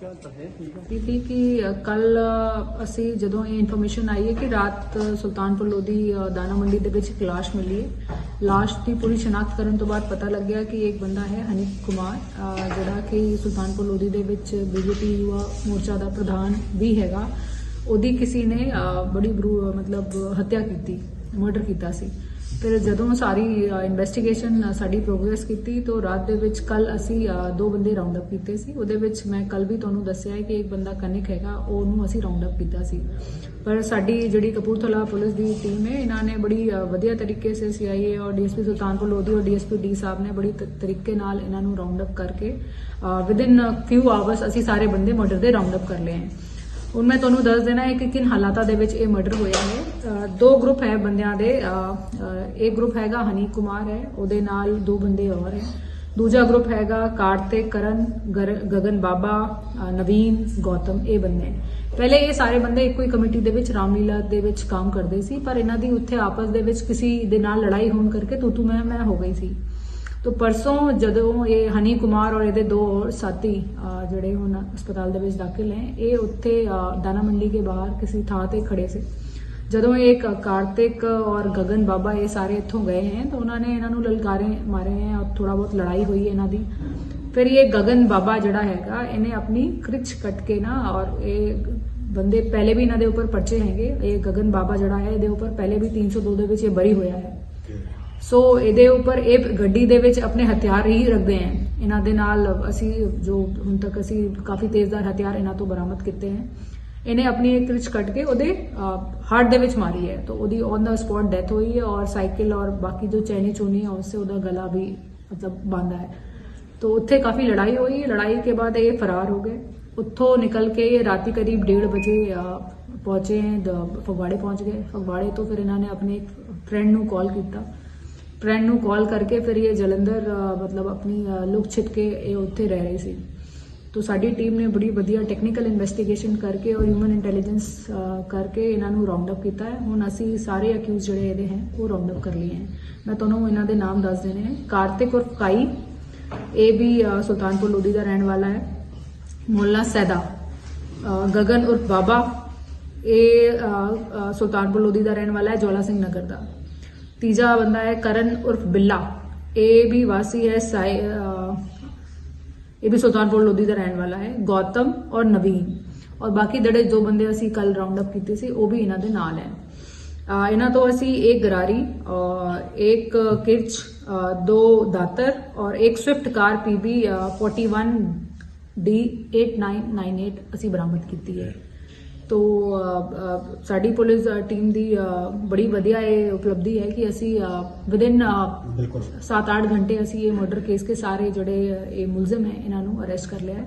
ਇਹ ਕਿ ਕੱਲ ਅਸੀਂ ਜਦੋਂ ਇਹ ਇਨਫੋਰਮੇਸ਼ਨ ਆਈ ਹੈ ਕਿ ਰਾਤ ਸੁਲਤਾਨਪੁਰ ਲੋਧੀ ਅ, ਦਾਣਾ ਮੰਡੀ ਦੇ ਵਿੱਚ ਇੱਕ ਲਾਸ਼ ਮਿਲੀ ਹੈ। ਲਾਸ਼ ਦੀ ਪੂਰੀ ਸ਼ਨਾਖਤ ਕਰਨ ਤੋਂ ਬਾਅਦ ਪਤਾ ਲੱਗਿਆ ਕਿ ਇੱਕ ਬੰਦਾ ਹੈ ਹਨੀਫ ਕੁਮਾਰ ਜਿਹੜਾ ਕਿ ਸੁਲਤਾਨਪੁਰ ਲੋਧੀ ਦੇ ਵਿੱਚ ਬੀਜੇਪੀ ਯੁਵਾ ਮੋਰਚਾ ਦਾ ਪ੍ਰਧਾਨ ਵੀ ਹੈਗਾ। ਉਹਦੀ ਕਿਸੇ ਨੇ ਬੜੀ ਮਤਲਬ ਹੱਤਿਆ ਕੀਤੀ ਮਰਡਰ ਕੀਤਾ ਸੀ। ਫਿਰ ਜਦੋਂ ਸਾਰੀ ਇਨਵੈਸਟੀਗੇਸ਼ਨ ਸਾਡੀ ਪ੍ਰੋਗਰੈਸ ਕੀਤੀ, ਤਾਂ ਰਾਤ ਦੇ ਵਿੱਚ ਕੱਲ ਅਸੀਂ ਦੋ ਬੰਦੇ ਰਾਉਂਡ ਅਪ ਕੀਤੇ ਸੀ। ਉਹਦੇ ਵਿੱਚ ਮੈਂ ਕੱਲ ਵੀ ਤੁਹਾਨੂੰ ਦੱਸਿਆ ਹੈ ਕਿ ਇੱਕ ਬੰਦਾ ਕਨਿਕ ਹੈਗਾ, ਉਹਨੂੰ ਅਸੀਂ ਰਾਉਂਡ ਅਪ ਕੀਤਾ ਸੀ। ਪਰ ਸਾਡੀ ਜਿਹੜੀ ਕਪੂਰਥਲਾ ਪੁਲਿਸ ਦੀ ਟੀਮ ਹੈ, ਇਹਨਾਂ ਨੇ ਬੜੀ ਵਧੀਆ ਤਰੀਕੇ ਸੇ ਸੀਆਈਏ ਔਰ ਡੀਐਸਪੀ ਸੁਲਤਾਨਪੁਰ ਲੋਧੀ ਔਰ ਡੀਐਸਪੀ ਡੀ ਸਾਹਿਬ ਨੇ ਬੜੀ ਤ- ਤਰੀਕੇ ਨਾਲ ਇਹਨਾਂ ਨੂੰ ਰਾਉਂਡ ਅਪ ਕਰਕੇ ਵਿਦ ਇਨ ਫਿਊ ਆਵਰਸ ਅਸੀਂ ਸਾਰੇ ਬੰਦੇ ਮਰਡਰ ਦੇ ਰਾਉਂਡ ਅਪ ਕਰ ਲਏ ਹਨ ਹੁਣ ਮੈਂ ਤੁਹਾਨੂੰ ਦੱਸ ਦੇਣਾ ਹੈ ਕਿ ਕਿਨ ਹਾਲਾਤਾਂ ਦੇ ਵਿੱਚ ਇਹ ਮਰਡਰ ਹੋਇਆ ਹੈ। ਦੋ ਗਰੁੱਪ ਹੈ ਬੰਦਿਆਂ ਦੇ। ਇੱਕ ਗਰੁੱਪ ਹੈਗਾ ਹਨੀ ਕੁਮਾਰ ਹੈ ਉਹਦੇ ਨਾਲ ਦੋ ਬੰਦੇ ਹੋਰ ਹੈ। ਦੂਜਾ ਗਰੁੱਪ ਹੈਗਾ ਕਾਰਤਿਕ ਕਰਨ ਗਗਨ ਬਾਬਾ ਨਵੀਨ ਗੌਤਮ ਇਹ ਬੰਦੇ ਪਹਿਲੇ ਇਹ ਸਾਰੇ ਬੰਦੇ ਇੱਕੋ ਹੀ ਕਮੇਟੀ ਦੇ ਵਿੱਚ ਰਾਮਲੀਲਾ ਦੇ ਵਿੱਚ ਕੰਮ ਕਰਦੇ ਸੀ ਪਰ ਇਹਨਾਂ ਦੀ ਉੱਥੇ ਆਪਸ ਦੇ ਵਿੱਚ ਕਿਸੇ ਦੇ ਨਾਲ ਲੜਾਈ ਹੋਣ ਕਰਕੇ ਤੂੰ ਤੂੰ ਮੈਂ ਮੈਂ ਹੋ ਗਈ ਸੀ। ਤੋ ਪਰਸੋਂ ਜਦੋਂ ਇਹ ਹਨੀ ਕੁਮਾਰ ਔਰ ਇਹਦੇ ਦੋ ਹੋਰ ਸਾਥੀ ਜਿਹੜੇ ਹੁਣ ਹਸਪਤਾਲ ਦੇ ਵਿੱਚ ਦਾਖਲ ਹੈ ਇਹ ਉੱਥੇ ਅਹ, ਦਾਣਾ ਮੰਡੀ ਕੇ ਬਾਹਰ ਕਿਸੇ ਥਾਂ ਤੇ ਖੜੇ ਸੀ। ਜਦੋਂ ਇਹ ਕ- ਕਾਰਤਿਕ ਔਰ ਗਗਨ ਬਾਬਾ ਇਹ ਸਾਰੇ ਇੱਥੋਂ ਗਏ ਹੈ, ਤਾਂ ਉਹਨਾਂ ਨੇ ਇਹਨਾਂ ਨੂੰ ਲਲਕਾਰੇ ਮਾਰੇ ਹੈ ਔਰ ਥੋੜਾ ਬਹੁਤ ਲੜਾਈ ਹੋਈ ਹੈ ਇਹਨਾਂ ਦੀ। ਫਿਰ ਇਹ ਗਗਨ ਬਾਬਾ ਜਿਹੜਾ ਹੈਗਾ, ਇਹਨੇ ਆਪਣੀ ਕ੍ਰਿਚ ਕੱਟ ਕੇ ਨਾ ਔਰ ਇਹ ਬੰਦੇ ਪਹਿਲੇ ਵੀ ਇਹਨਾਂ ਦੇ ਉੱਪਰ ਪਰਚੇ ਹੈਗੇ, ਇਹ ਗਗਨ ਬਾਬਾ ਜਿਹੜਾ ਹੈ ਇਹਦੇ ਉੱਪਰ ਪਹਿਲੇ ਵੀ 302 ਦੇ ਵਿੱਚ ਇਹ ਬਰੀ ਹੋਇਆ ਹੈ। ਸੋ ਇਹਦੇ ਉੱਪਰ ਇਹ ਗੱਡੀ ਦੇ ਵਿੱਚ ਆਪਣੇ ਹਥਿਆਰ ਹੀ ਰੱਖਦੇ ਹਨ ਇਹਨਾਂ ਦੇ ਨਾਲ ਅਸੀਂ ਜੋ ਹੁਣ ਤੱਕ ਅਸੀਂ ਕਾਫੀ ਤੇਜ਼ਦਾਰ ਹਥਿਆਰ ਇਹਨਾਂ ਤੋਂ ਬਰਾਮਦ ਕੀਤੇ ਹਨ ਇਹਨੇ ਆਪਣੀ ਇੱਕ ਰਿਚ ਕੱਟ ਕੇ ਉਹਦੇ ਹਾਰਟ ਦੇ ਵਿੱਚ ਮਾਰੀ ਹੈ। ਤਾਂ ਉਹਦੀ ਔਨ ਦਾ ਸਪੌਟ ਡੈਥ ਹੋਈ ਹੈ ਔਰ ਸਾਈਕਲ ਔਰ ਬਾਕੀ ਜੋ ਚੈਨੀ ਚੋਨੀ ਹੈ ਉਸਸੇ ਉਹਦਾ ਗਲਾ ਵੀ ਮਤਲਬ ਬਾਂਧਾ ਹੈ। तो ਉੱਥੇ ਕਾਫੀ ਲੜਾਈ ਹੋਈ। ਲੜਾਈ ਕੇ ਬਾਅਦ ਇਹ ਫਰਾਰ ਹੋ ਗਏ। ਉੱਥੋਂ ਨਿਕਲ ਕੇ ਇਹ ਰਾਤੀ ਕਰੀਬ 1:30 ਵਜੇ ਅ, ਪਹੁੰਚੇ ਹੈ ਦ- ਫਗਵਾੜੇ ਪਹੁੰਚ ਗਏ। ਫਗਵਾੜੇ ਤੋਂ ਫਿਰ ਇਹਨਾਂ ਨੇ ਆਪਣੇ ਇੱਕ ਫਰੈਂਡ ਨੂੰ ਕਾਲ ਕੀਤਾ। ਫਰੈਂਡ ਨੂੰ ਕਾਲ ਕਰਕੇ ਫਿਰ ਇਹ ਜਲੰਧਰ ਮਤਲਬ ਆਪਣੀ ਅ, ਲੁਕ ਛਿਪ ਕੇ ਇਹ ਉੱਥੇ ਰਹਿ ਰਹੇ ਸੀ। ਤੋ ਸਾਡੀ ਟੀਮ ਨੇ ਬੜੀ ਵਧੀਆ ਟੈਕਨੀਕਲ ਇਨਵੈਸਟੀਗੇਸ਼ਨ ਕਰਕੇ ਔਰ ਹਿਊਮਨ ਇੰਟੈਲੀਜੈਂਸ ਕਰਕੇ ਇਹਨਾਂ ਨੂੰ ਰਾਉਂਡ ਅਪ ਕੀਤਾ ਹੈ। ਹੁਣ ਅਸੀਂ ਸਾਰੇ ਅਕਿਊਜ਼ ਜਿਹੜੇ ਇਹਦੇ ਹੈ ਉਹ ਰਾਉਂਡ ਅਪ ਕਰ ਲਏ ਹੈ। ਮੈਂ ਤੁਹਾਨੂੰ ਇਹਨਾਂ ਦੇ ਨਾਮ ਦੱਸ ਦੇਣੇ ਹੈ। ਕਾਰਤਿਕ ਉਰਫ ਕਾਈ ਇਹ ਵੀ ਸੁਲਤਾਨਪੁਰ ਲੋਧੀ ਦਾ ਰਹਿਣ ਵਾਲਾ ਹੈ। ਮੁੱਲਾ ਸੈਦਾ ਅ, ਗਗਨ ਉਰਫ ਬਾਬਾ ਇਹ ਸੁਲਤਾਨਪੁਰ ਲੋਧੀ ਦਾ ਰਹਿਣ ਵਾਲਾ ਹੈ ਜਵਾਲਾ ਸਿੰਘ ਨਗਰ ਦਾ। ਤੀਜਾ ਬੰਦਾ ਹੈ ਕਰਨ ਉਰਫ ਬਿੱਲਾ ਇਹ ਵੀ ਵਾਸੀ ਹੈ ਸਾਈ ਇਹ ਵੀ ਸੁਲਤਾਨਪੁਰ ਲੋਧੀ ਦਾ ਰਹਿਣ ਵਾਲਾ ਹੈ ਗੌਤਮ ਔਰ ਨਵੀਨ ਔਰ ਬਾਕੀ ਜਿਹੜੇ ਜੋ ਬੰਦੇ ਅਸੀਂ ਕੱਲ ਰਾਉਂਡ ਅਪ ਕੀਤੇ ਸੀ ਉਹ ਵੀ ਇਹਨਾਂ ਦੇ ਨਾਲ ਹੈ ਇਹਨਾਂ ਤੋਂ ਅਸੀਂ ਇੱਕ ਗਰਾਰੀ ਇੱਕ ਕਿਰਚ ਦੋ ਦਾਤਰ ਔਰ ਇੱਕ ਸਵਿਫਟ ਕਾਰ ਪੀਬੀ 41 ਡੀ 8998 ਅਸੀਂ ਬਰਾਮਦ ਕੀਤੀ ਹੈ ਤੋ ਸਾਡੀ ਪੁਲਿਸ ਟੀਮ ਦੀ ਬੜੀ ਵਧੀਆ ਇਹ ਉਪਲਬਧੀ ਹੈ ਕਿ ਅਸੀਂ ਵਿਦ ਇਨ ਬਿਲਕੁਲ। 7-8 ਘੰਟੇ ਅਸੀਂ ਇਹ ਮਰਡਰ ਕੇਸ ਕੇ ਸਾਰੇ ਜਿਹੜੇ ਇਹ ਮੁਲਜ਼ਮ ਹੈ ਇਹਨਾਂ ਨੂੰ ਅਰੈਸਟ ਕਰ ਲਿਆ ਹੈ।